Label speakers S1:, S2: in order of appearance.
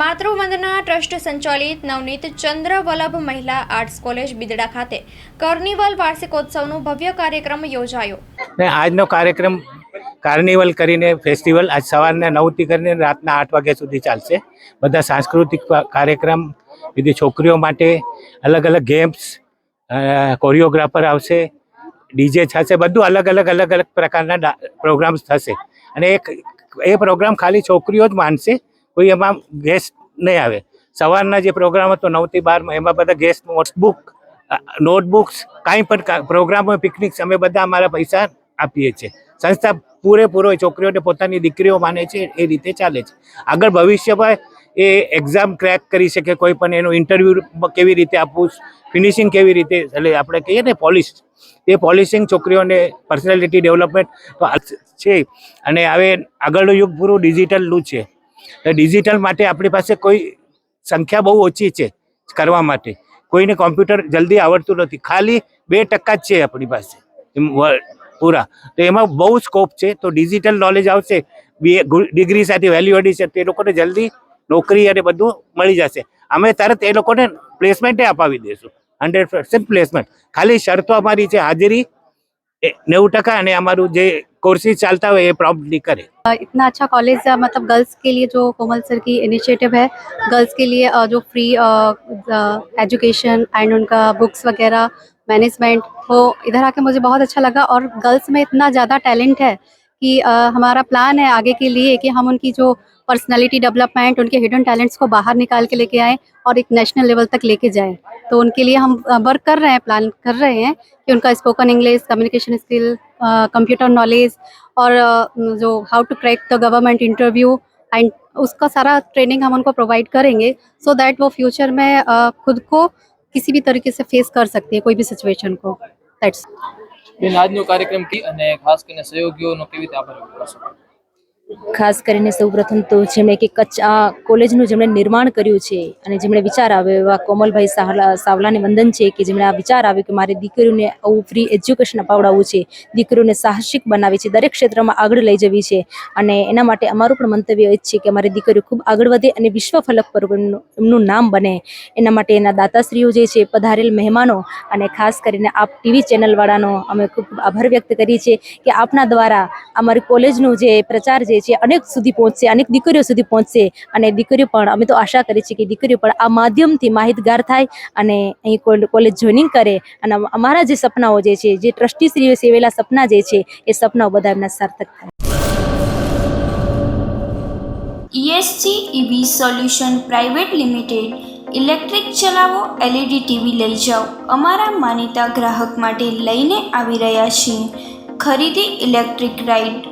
S1: માતૃવંદના trust સંચાલિત નવનીત ચંદ્ર વલ્લભ મહિલા આર્ટ્સ કોલેજ બિદડા ખાતે કાર્નિવલ વાર્ષિકોત્સવનો ભવ્ય કાર્યક્રમ યોજાયો.
S2: ને આજનો કાર્યક્રમ કાર્નિવલ કરીને ફેસ્ટિવલ આજ સવારના નવથી કરીને રાતના આઠ વાગ્યા સુધી ચાલશે. બધા સાંસ્કૃતિક કાર્યક્રમ બીજી છોકરીઓ માટે અલગ અલગ ગેમ્સ કોરિયોગ્રાફર આવશે, ડીજે થશે બધું અલગ અલગ અલગ અલગ પ્રકારના પ્રોગ્રામ્સ થશે. અને એક, એ પ્રોગ્રામ ખાલી છોકરીઓ જ માનશે કોઈ એમાં ગેસ્ટ નહીં આવે. સવારના જે પ્રોગ્રામ હતો, નવથી બારમાં, એમાં બધા ગેસ્ટ નોટબુક નોટબુક્સ કાંઈ પણ પ્રોગ્રામ હોય પિકનિક અમે બધા અમારા પૈસા આપીએ છીએ. સંસ્થા પૂરેપૂરો છોકરીઓને પોતાની દીકરીઓ માને છે, એ રીતે ચાલે છે. આગળ ભવિષ્યમાં એ એક્ઝામ ક્રેક કરી શકે, કોઈ પણ એનું ઇન્ટરવ્યૂ કેવી રીતે આપવું ફિનિશિંગ કેવી રીતે, એટલે આપણે કહીએ ને પોલિશ એ પોલિશિંગ છોકરીઓને પર્સનાલિટી ડેવલપમેન્ટ છે. અને હવે આગળનું યુગ પૂરું ડિજિટલનું છે. ડિજિટલ માટે આપણી પાસે કોઈ સંખ્યા બહુ ઓછી છે કરવા માટે. કોઈને કોમ્પ્યુટર જલ્દી આવડતું નથી. ખાલી બે ટકા જ છે આપણી પાસે. પૂરા. તો એમાં બહુ સ્કોપ છે. તો ડિજિટલ નોલેજ આવશે, બી ડિગ્રી સાથે વેલ્યુ એડિશન તો લોકોને જલ્દી નોકરી અને બધું મળી જશે. અમે તરત એ લોકોને પ્લેસમેન્ટે અપાવી દઈશું. હંડ્રેડ પર્સન્ટ પ્લેસમેન્ટ ખાલી શરતો અમારી છે, હાજરી નેવું ટકા અને અમારું જે કોર્સિસ ચાલતા હોય એ પ્રોમ્પ્ટલી કરે
S3: अ, इतना अच्छा कॉलेज है मतलब गर्ल्स के लिए जो कोमल सर की इनिशिएटिव है गर्ल्स के लिए अ, जो फ्री एजुकेशन एंड उनका बुक्स वगैरह मैनेजमेंट वो इधर आके मुझे बहुत अच्छा लगा और गर्ल्स में इतना ज़्यादा टैलेंट है कि हमारा प्लान है आगे के लिए कि हम उनकी जो पर्सनालिटी डेवलपमेंट उनके हिडन टैलेंट्स को बाहर निकाल के लेके आएँ और एक नेशनल लेवल तक लेके जाएँ। तो उनके लिए हम वर्क कर रहे हैं प्लान कर रहे हैं कि उनका spoken English communication skill computer knowledge और जो how to crack the government interview and उसका सारा ट्रेनिंग हम उनको प्रोवाइड करेंगे सो so दैट वो फ्यूचर में खुद को किसी भी तरीके से फेस कर सकते हैं, कोई भी सिचुएशन को। दैट्स
S4: બેન આજનો કાર્યક્રમ કી અને ખાસ કરીને સહયોગીઓનો કેવી રીતે આભાર વ્યક્ત કરશો
S5: ખાસ કરીને સૌપ્રથમ તો જેમણે કે કચ્છ આ કોલેજનું જેમણે નિર્માણ કર્યું છે અને જેમણે વિચાર આવ્યો એવા કોમલભાઈ સાવલાને વંદન છે કે જેમણે આ વિચાર આવ્યો કે મારે દીકરીઓને આવું ફ્રી એજ્યુકેશન અપાવડાવવું છે, દીકરીઓને સાહસિક બનાવી છે, દરેક ક્ષેત્રમાં આગળ લઈ જવી છે અને એના માટે અમારું પણ મંતવ્ય એ જ છે કે અમારી દીકરીઓ ખૂબ આગળ વધે અને વિશ્વ ફલક પર એમનું નામ બને. એના માટે એના દાતાશ્રીઓ જે છે, પધારેલ મહેમાનો અને ખાસ કરીને આપ ટીવી ચેનલવાળાનો અમે ખૂબ આભાર વ્યક્ત કરીએ છીએ કે આપના દ્વારા અમારી કોલેજનું જે પ્રચાર જે છે, અનેક સુધી પહોંચશે, અનેક દીકરીઓ સુધી પહોંચશે. અને દીકરીઓ પણ અમે તો આશા કરીએ છીએ કે દીકરીઓ પણ આ માધ્યમથી માહિતગાર થાય અને અહીં કોલેજ જોઈનિંગ કરે. અને અમારા જે સપનાઓ જે છે, જે ટ્રસ્ટીશ્રીએ સેવેલા સપના જે છે, એ સપનાઓ બધા એમના સાર્થક થાય.
S6: ESC EV solution private limited electric ચલાવો એલઈડી ટીવી લઈ જાઓ. અમારા માનીતા ગ્રાહક માટે લઈને આવી રહ્યા છીએ. ખરીદી ઇલેક્ટ્રિક રાઇડ